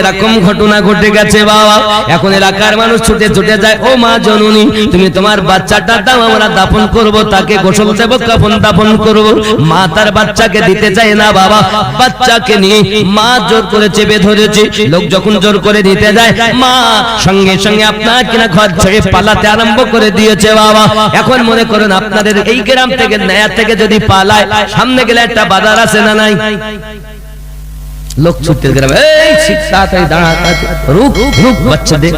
এরকম এখন এলাকার মানুষ ছুটে ছুটে যায়, ও মা জননী, তুমি তোমার বাচ্চাটা দাও, আমরা দাফন করব, তাকে গোসল দেব, কাফন দাফন করব। মা তার বাচ্চাকে দিতে চায় না বাবা। বাচ্চাকে নিয়ে মা জোর করে চেপে ধরেছে। লোক যখন জোর করে দিতে যায়, মা সঙ্গে সঙ্গে আপনার কিনা ঘর ছেড়ে পালাতে আরম্ভ করে দিয়েছে বাবা। এখন মনে করুন, আপনাদের এই গ্রাম থেকে, নয়া থেকে যদি পালায়, সামনে গেলে একটা বাজার আছে না নাই? লোক ছুটতে গেলাম এই ছিট, তাড়াতাড়ি দাঁড়া। রুক রুক বাচ্চা দে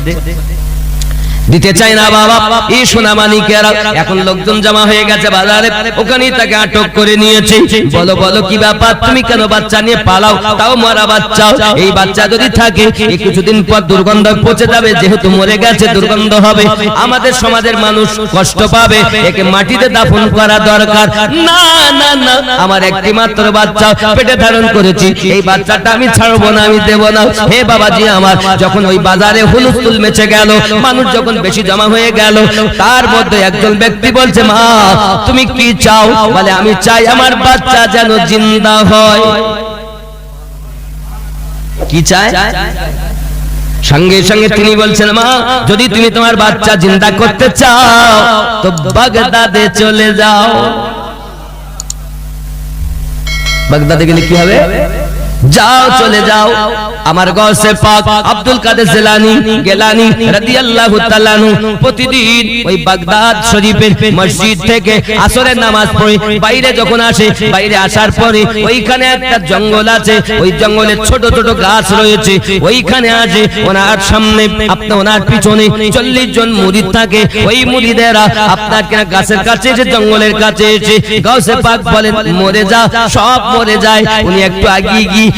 দিতে চাই না বাবা। এই সোনা মানিকেরা এখন লোকজন জমা হয়ে গেছে বাজারে? ওখানেই তাকে আটক করে নিয়েছে। বলো বলো, কি ব্যাপার? তুমি কেন বাচ্চা নিয়ে পালাও? তাও মরা বাচ্চা। এই বাচ্চা যদি থাকে এই কিছুদিন পর দুর্গন্ধ পচে যাবে। যেহেতু মরে গেছে, দুর্গন্ধ হবে। আমাদের সমাজের মানুষ কষ্ট পাবে। একে মাটিতে দাফন করা দরকার। না না না, আমার একটি মাত্র বাচ্চা পেটে ধারণ করেছি। এই বাচ্চাটা আমি ছাড়বো না, আমি দেবো না। হে বাবাজি আমার, যখন ওই বাজারে হুলুস্থুল মেচে গেল, মানুষ যখন বেশি জমা হয়ে গেল, তার মধ্যে একজন ব্যক্তি বলছে, মা, তুমি কি চাও? বলে, আমি চাই আমার বাচ্চা যেন জিন্দা হয়। কি চায়? সঙ্গে সঙ্গে তিনি বলছেন, মা, যদি তুমি তোমার বাচ্চা জিন্দা করতে চাও, তো বাগদাদে চলে যাও। বাগদাদে গেলে কি হবে? যাও, চলে যাও। আমার গসে পাক আব্দুল কাদের জেলানি, গেলানি, রাদিয়াল্লাহু তাআলা প্রতিদিন ওই বাগদাদ শরীফের মসজিদ থেকে আসরের নামাজ পড়ে, বাইরে যখন আসে, বাইরে আসার পরে ওইখানে একটা জঙ্গল আছে, ওই জঙ্গলে ছোট ছোট গাছ রয়েছে। ওইখানে আছে ওনার সামনে আপনার ওনার পিছনে চল্লিশ জন মুরিদ থাকে। ওই মুরিদেরা আপনার কেনা গাছের কাছে এসে, জঙ্গলের কাছে এসে গাছে পাক বলেন, মরে যা, সব মরে যায়। উনি একটু আগিয়ে গিয়ে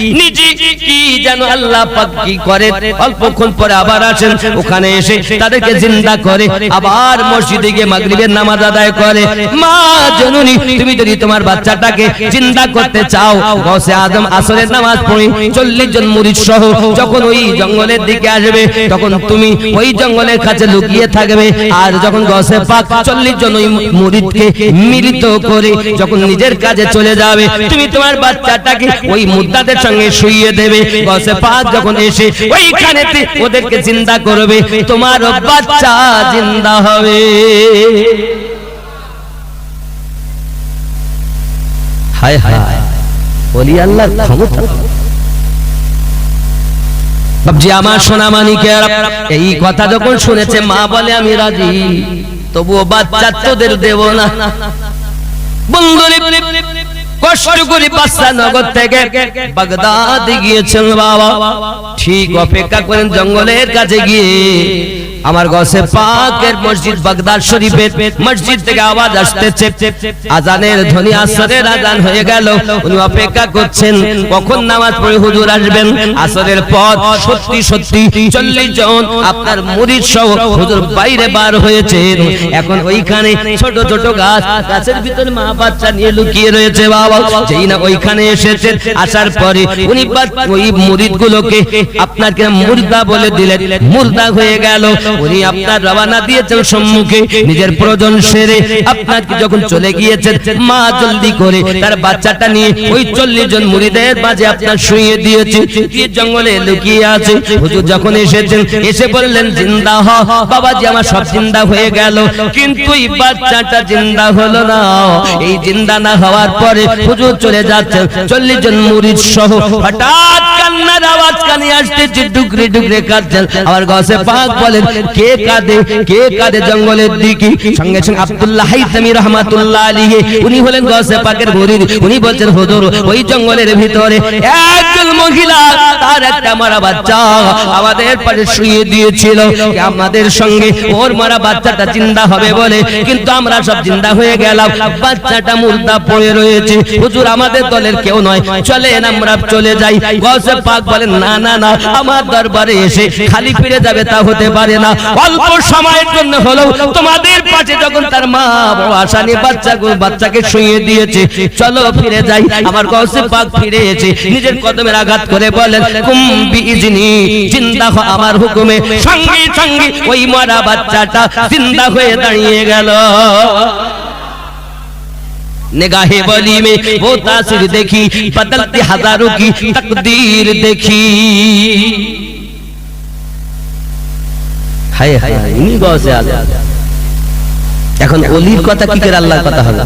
চল্লিশ জন সহ যখন ওই জঙ্গলের দিকে আসবে, তখন তুমি ওই জঙ্গলের কাছে লুকিয়ে থাকবে। আর যখন গসে পাক চল্লিশ জন ওই মুরিদকে মিলিত করে যখন নিজের কাজে চলে যাবে, তুমি তোমার বাচ্চাটাকে ওই মুদ্রাদের সঙ্গে শুইয়ে দেবে। গসে পাক যখন এসে ওইখানে ওদেরকে চিন্তা করবে, তোমার বাচ্চা জিন্দা হবে। হায় হায় বলি আল্লাহ ক্ষমতা। বাবজি আমার সোনা মানিকের এই কথা যখন শুনেছে, মা বলে, আমি রাজি। তবুও বাচ্চা তোদের দেব না। বন্ধুরে কষ্ট করে বাচ্চা নগর থেকে বাগদাদ গিয়েছেন বাবা। ঠিক অপেক্ষা করেন জঙ্গলের কাছে গিয়ে। আমার গসে পাকের মসজিদ বাগদাদ শরীফের মসজিদ থেকে আওয়াজ আসতেছে। আজানের ধ্বনি আসরের আজান হয়ে গেল। উনি অপেক্ষা করছেন, কখন নামাজ পড়ে হুজুর আসবেন? আসরের পর সত্যি সত্যি চল্লিশ জন আপনার মুরিদ সহ হুজুর বাইরে বার হয়েছেন। এখন ওইখানে ছোট ছোট গাছ, গাছের ভিতরে মা বাচ্চা নিয়ে লুকিয়ে রয়েছে বাবা। যেই না ওইখানে এসেছেন, আসার পরে উনি ওই মুরিদ গুলোকে আপনাকে মুর্দা বলে দিলেন। মুর্দা হয়ে গেল। উনি আপনার রওনা দিয়েছেন সম্মুখে নিজের প্রয়োজন সেরে আপনাকে যখন চলে গিয়েছেন মা জলদি করে তার বাচ্চাটা নিয়ে ওই চল্লিশ জন মুরিদের মাঝে আপনার শুয়ে দিয়েছে দিয়ে জঙ্গলে লুকিয়ে আছে হুজুর যখন এসেছেন এসে বললেন জিন্দা হ বাবাজি আমার সব জিন্দা হয়ে গেল কিন্তু এই বাচ্চাটা জিন্দা হলো না এই জিন্দা না হওয়ার পরে হুজুর চলে যাচ্ছেন চল্লিশ জন মুরিদ সহ হঠাৎ কান্নার আওয়াজ কানে আসতেছে ডুকরে ডুকরে কাঁদছেন আবার গসে পাক বলেন কে কাঁদে কে কাঁদে জঙ্গলের দিকে? সঙ্গে সঙ্গে আব্দুল্লাহ হাইতামি রহমাতুল্লাহ উনি হলেন গসে পাকের উনি বলছেন ওই জঙ্গলের ভিতরে একজন মহিলা, তার একটা মারা বাচ্চা আমাদের পাশে শুয়ে দিয়েছিল। আমাদের সঙ্গে ওর মারা বাচ্চাটা হবে বলে, কিন্তু আমরা সব হয়ে গেলাম। বাচ্চাটা মুর্দা পড়ে রয়েছে। হুজুর, আমাদের দলের কেউ নয়। চলেন আমরা চলে যাই। গসে পাক বলেন, না না না, আমার দরবারে এসে খালি ফিরে যাবে তা হতে পারে না। অল্প সময়ের জন্য হলো তোমাদের পাশে যখন তার মা বড় আশা নিয়ে বাচ্চা বাচ্চাকে শুয়ে দিয়েছে চলো ফিরে যাই আমার গসে পাক ফিরে এসে নিজের কদমের আঘাত করে বলেন কুম্বি ইজনি জিন্দা হ আমার হুকুমে সঙ্গে সঙ্গে ওই মরা বাচ্চাটা জিন্দা হয়ে দাঁড়িয়ে গেল निगाहे बली में वो तासीर देखी बदलती हजारों की तकदीर देखी হায় হায় ইনি গসে আজম এখন অলির কথা কি করে আল্লাহর কথা হলো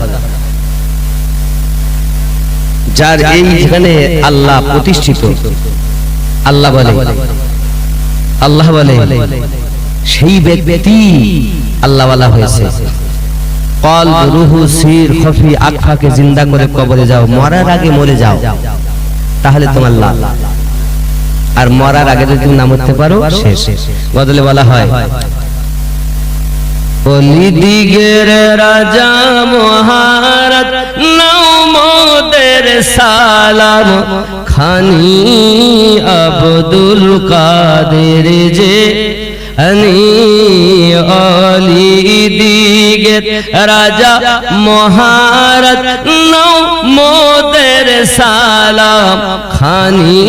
যার এই যেখানে আল্লাহ প্রতিষ্ঠিত আল্লাহ বলে। আল্লাহ বলে। সেই ব্যক্তি আল্লাহওয়ালা হয়েছে। কল রুহু সির খফি আখাকে জিন্দা করে কবরে যাও মরার আগে মরে যাও। তাহলে তোমার লাভ। আর মরার আগে যদি তুমি না মরতে পারো, শেষ। বদলে বলা হয়। দিগের রাজা মহারত নাও মোদের সালাম। খানি আব্দুল কাদের যে আনি অলি দিগের রাজা মহারত নাও খানি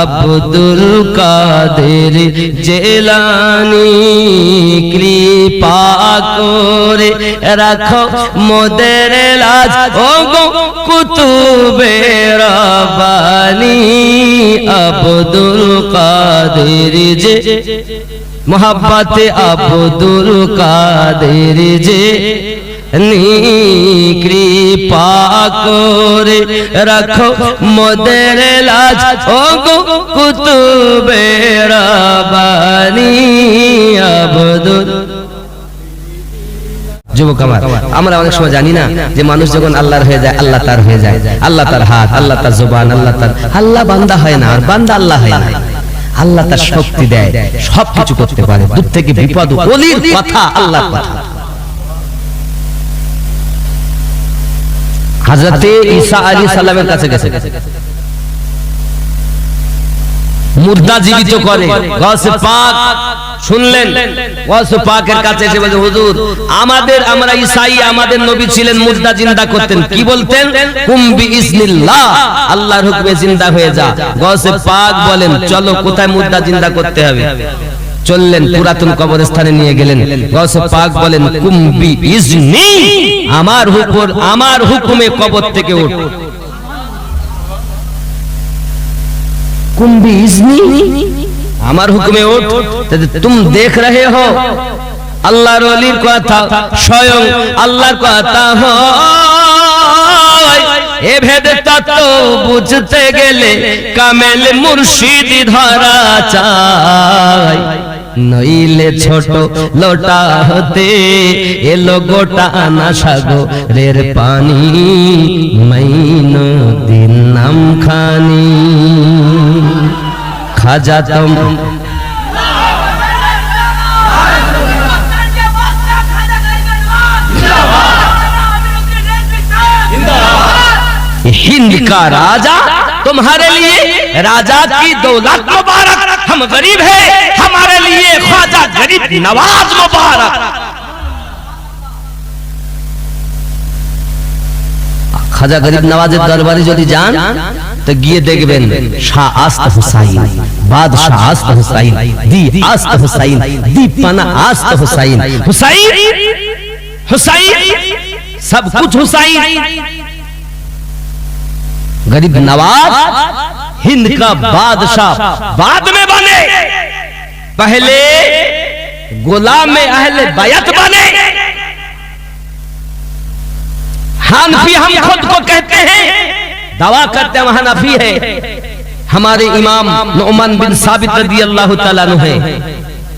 আব্দুল কাদের জেলানি, কৃপা করে রাখো মোদের লাজ। ও গো কুতুবে রবানি আব্দুল কাদের যে মোহাব্বতে আব্দুল কাদের যে কৃপা করে রাখো মোদের লাজ। ও গো কুতুবে রবানি আব্দুল যুবক আমার, আমরা অনেক সময় জানি না যে মানুষ যখন আল্লাহর হয়ে যায়, আল্লাহ তার হয়ে যায়। আল্লাহ তার হাত, আল্লাহ তার জবান, আল্লাহ তার আল্লাহ বান্দা হয় না, আর বান্দা আল্লাহ হয় না। আল্লাহ তার শক্তি দেয়, সবকিছু করতে পারে। দূর থেকে বিপদ কথা, আল্লাহর কথা। হাজরতে ঈসা আলী সাল্লামের কাছে গেছে। মুর্দা জীবিত করে। গসে পাক। শুনলেন? গসে পাকের কাছে এসে বলছে হুজুর আমাদের আমরা ঈসাই আমাদের নবী ছিলেন মুর্দা জিন্দা করতেন। কি বলতেন? কুম্বি ইসমিল্লাহ। আল্লাহর হুকমে জিন্দা হয়ে যা। গসে পাক বলেন চলো কোথায় মুর্দা জিন্দা করতে হবে? চললেন পুরাতন কবরস্থানে নিয়ে গেলেন। গৌসে পাক বলেন কুম্বি ইজনি আমার হুকুম আমার হুকুমে কবর থেকে উঠ। কুম্বি ইজনি আমার হুকুমে উঠ। তুম দেখ রহে হো আল্লাহর অলির কথা স্বয়ং আল্লাহর কথা হয়। এ ভেদ তত্ত্ব বুঝতে গেলে কামেল মুর্শিদি ধরা চায় নইলে ছোট লোটা হতে এলো গোটা আনা সাগরের পানি মাইন দিন নাম খানি খাজা তম हिंद का राजा تمہارے لیے راجہ کی دولت مبارک۔ ہم غریب ہیں، ہمارے لیے خواجہ غریب نواز مبارک۔ خواجہ غریب نواز درباری جان، تو گیے دیکھ بین، شاہ آست ہوسائی باد آست ہوسائی سب کچھ حسائی غریب نواب ہند کا بادشاہ بعد میں بنے۔ پہلے غلام اہل بیت بنے۔ حنفی ہم خود کو کہتے ہیں۔ دعویٰ کرتے ہیں وہاں نفی ہے۔ ہمارے امام نعمان بن ثابت رضی اللہ تعالیٰ عنہ ہے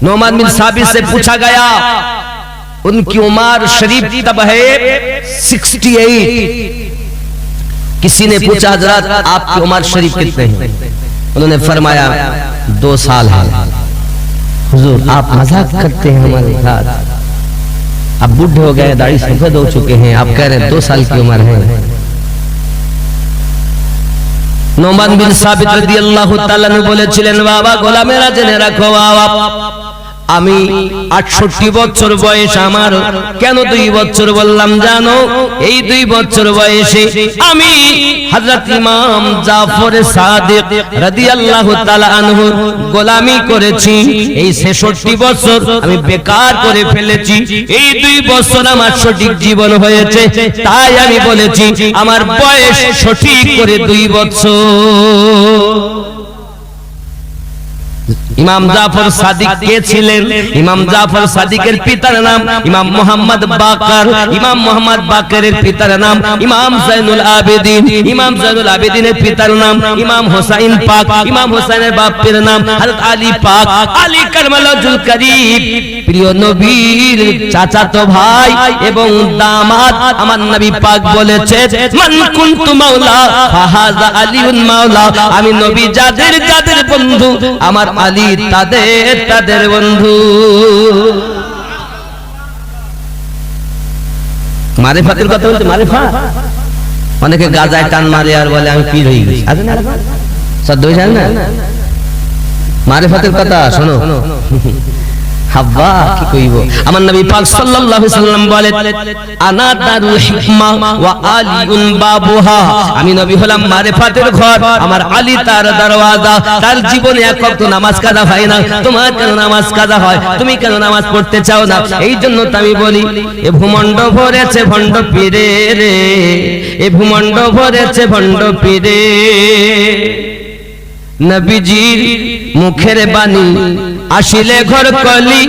نعمان بن ثابت سے پوچھا گیا ان کی عمر شریف تب ہے۔ سکسٹی ایٹ کسی نے پوچھا، حضرات، آپ کی عمر شریف کتنے ہیں؟ انہوں نے فرمایا، دو سال ہے حضور، آپ مزاق کرتے ہیں ہمارے ساتھ۔ آپ بڑھے ہو گئے، داڑھی سفید ہو چکے ہیں۔ آپ کہہ رہے ہیں، دو سال کی عمر ہے۔ নোমান বিন সাবিত রাদিয়াল্লাহু তাআলা বলেছিলেন বাবা গোলামেরা জেনে রাখো বাবা আমি আটষট্টি বছর বয়স আমার। কেন দুই বছর বললাম জানো? এই দুই বছর বয়সে আমি হযরত ইমাম জাফর সাদিক রাদিয়াল্লাহু তাআলা আনহু গোলামি করেছি। এই 66 বছর আমি বেকার করে ফেলেছি। এই দুই বছর আমার সঠিক জীবন হয়েছে। তাই আমি বলেছি, আমার বয়স সঠিক করে দুই বছর। ইমাম জাফর সাদিক কে ছিলেন? ইমাম জাফর সাদিকের পিতার নাম ইমাম মোহাম্মদ বাকার। ইমাম মোহাম্মদ বাকারের পিতার নাম ইমাম জাইনুল আবেদিন। ইমাম জাইনুল আবেদিনের পিতার নাম ইমাম হোসাইন পাক। ইমাম হোসাইনের বাপের নাম হযরত আলী পাক। আলী কারমালুল করিম। প্রিয় নবীর চাচাতো ভাই এবং দামাত আমার নবী পাক বলেছে মান কুনতু মাওলা ফাহাজা আলিউন মাওলা। আমি নবী যাদের যাদের বন্ধু আমার আলী তাদের তাদের বন্ধু। মারেফাতের কথা বলছে মারেফা অনেকে গাজায় টান মারে আর বলে, আমি পীর হয়ে গেছি। সদ্য হয়েছে না? মারেফাতের কথা শোনো। হাব্বা কি কইব? আমার নবী পাক সাল্লাল্লাহু আলাইহি সাল্লাম বলে আনা দারুল হিকমা ওয়া আলিউন বাবুহা। আমি নবী হলাম মারিফাতের ঘর, আমার আলী তার দরওয়াজা। তার জীবনে এক নামাজ কাজা হয় না। তোমার কেন নামাজ কাজা হয়? তুমি কেন নামাজ পড়তে চাও না? এই জন্য তো আমি বলি, এ ভূমণ্ড ভরেছে ভণ্ড পীরে রে, এ ভূমণ্ড ভরেছে ভণ্ড পীরে। নবীজির মুখের বাণী, আসিলে ঘর কলি,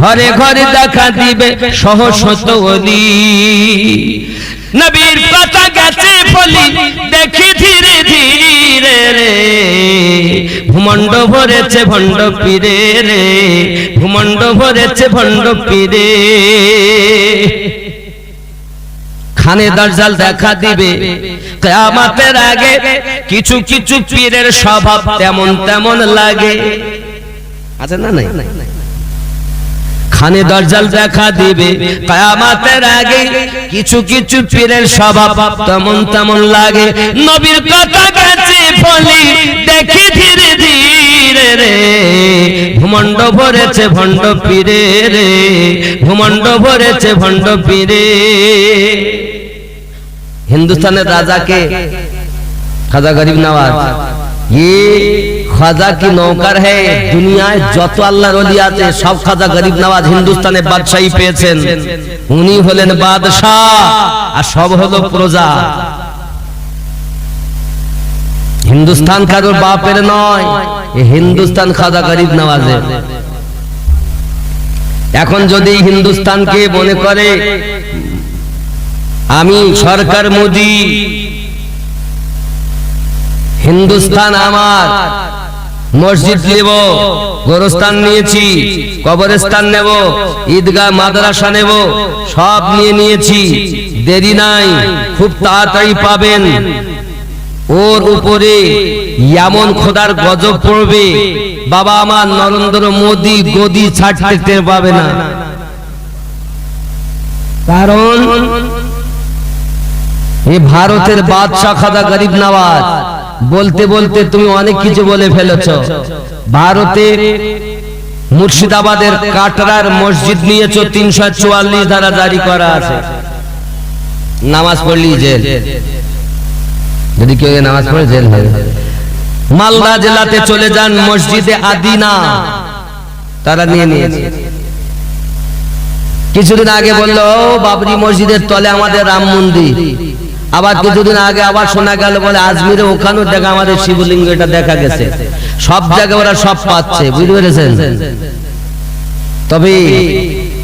ঘরে ঘরে দেখা দিবে সহসত অলি নবীর কথা গেছে বলি দেখি ধীরে ধীরে রে। ভূমণ্ড ভরেছে ভণ্ড পীরে রে, ভূমণ্ড ভরেছে ভণ্ড পীরে। খানে দরজাল দেখা দিবে। কেয়ামতের আগে কিছু কিছু পীরের স্বভাব তেমন তেমন লাগে। আছে না নাই? খানে দরজাল দেখা দিবে। কায়ামাতের আগে কিছু কিছু পীরের স্বভাব তেমন তেমন লাগে। নবীর কথা গেছে বলি, দেখি ধীরে ধীরে রে। ভূমণ্ড ভরেছে ভণ্ড পীরে রে। ভূমণ্ড ভরেছে ভণ্ড পীরে হিন্দুস্তানের রাজাকে। খাজা গরিব নওয়াজ। ये খাজা কি নৌকার হে? দুনিয়ায় যত আল্লাহর ওলি আছে, সব খাজা গরিব নওয়াজ হিন্দুস্তানে বাদশাহী পেয়েছেন। উনি হলেন বাদশাহ, আর সব হলো প্রজা। হিন্দুস্তান কারোর বাপের নয় হিন্দুস্তান খাজা গরিব নওয়াজের। এখন যদি হিন্দুস্তানকে মনে করে আমি সরকার মোদি। হিন্দুস্তান আমার। মসজিদ নেব, গোরস্থান নিয়েছি, কবরস্থান নেব, ঈদগাহ মাদ্রাসা নেব, সব নিয়ে নিয়েছি। দেরি নাই, খুব তাড়াতাড়ি পাবেন। ওর উপরে এমন খোদার গজব পড়বে, বাবা আমার নরেন্দ্র মোদি গদি ছাড়তে পাবে না। কারণ এ ভারতের বাদশাহ খাদা গরিব নওয়াজ বলতে বলতে তুমি অনেক কিছু বলে ফেলেছ। ভারতের মুর্শিদাবাদের কাটরার মসজিদ নিয়েছ, তিনশো চুয়াল্লিশ ধারা জারি করা আছে। নামাজ পড়লি জেল। যদি কেউ নামাজ পড়ে, জেল হবে মালদা জেলাতে চলে যান মসজিদে আদিনা। তারা নিয়ে নিয়েছে। কিছুদিন আগে বলল বাবরি মসজিদের তলে আমাদের রাম মন্দির। আবার কিছুদিন আগে আবার শোনা গেল বলে আজমিরে ওখানেও দেখা আমাদের শিবলিঙ্গ এটা দেখা গেছে। সব জায়গায় ওরা সব পাচ্ছে বুঝতে পেরেছেন? তবে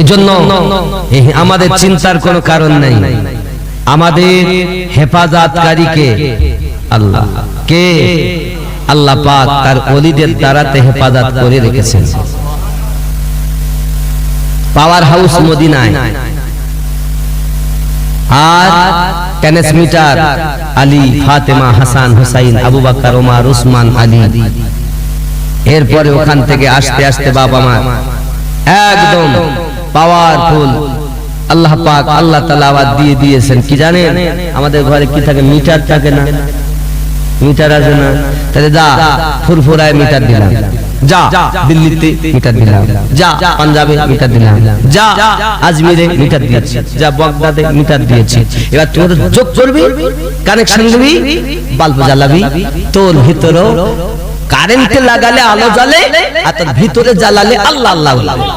এজন্য আমাদের চিন্তার কোনো কারণ নাই। আমাদের হেফাজতকারীকে আল্লাহ, কে? আল্লাহ পাক তার অলিদের দ্বারাতে হেফাজত করে রেখেছেন। পাওয়ার হাউস মদিনায়। আর transmitter Ali Fatima Hasan Hussain, Abu Bakr, Omar, Usman, Ali. এরপরে ওখান থেকে আসতে আসতে বাবা মা একদম পাওয়ারফুল। আল্লাহ পাক আল্লাহ তাআলা আবার দিয়ে দিয়েছেন। কি জানেন? আমাদের ঘরে কি থাকে? মিটার থাকে না। মিটার আছে না? তাহলে যা, ফুরফুরায় মিটার দিলাম। যা, দিল্লিতে মিটার দিলাম। যা, পাঞ্জাবে মিটার দিলাম। যা, আজমিরে মিটার দিয়েছি। যা মিটার দিয়েছি। এবার তোর যোগ করবি? কানেকশন দিবি বাল্ব জ্বালাবি? তোর ভিতরেও কারেন্টে লাগালে আলো জ্বলে, আর তোর ভিতরে জ্বালালে আল্লাহ আল্লাহ। লাগে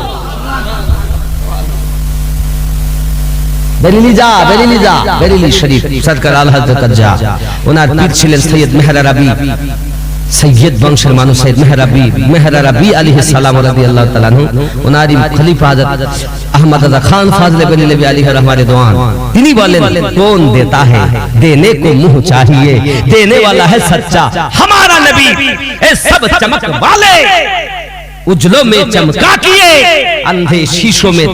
বেরিলি যা বেরিলি যা বেরিলি শরীফ সরকার আলহাজ কাজা ওনার পীর ছিলেন সৈয়দ মেহরা রাবি। সৈয়দ বংশের মানুষ সৈয়দ মেহরা রাবি। মেহরা রাবি আলাইহিস সালাম রাদিয়াল্লাহু তাআলা নু ওনারই خلیف حضرت احمد عزا خان فاضل بن لبی علیہ اور دوان تینی والے کون دیتا ہے دینے کو منہ چاہیے دینے والا ہے سچا ہمارا نبی اے سب چمک والے اجلوں میں چمکا کیے اندھے شیشوں میں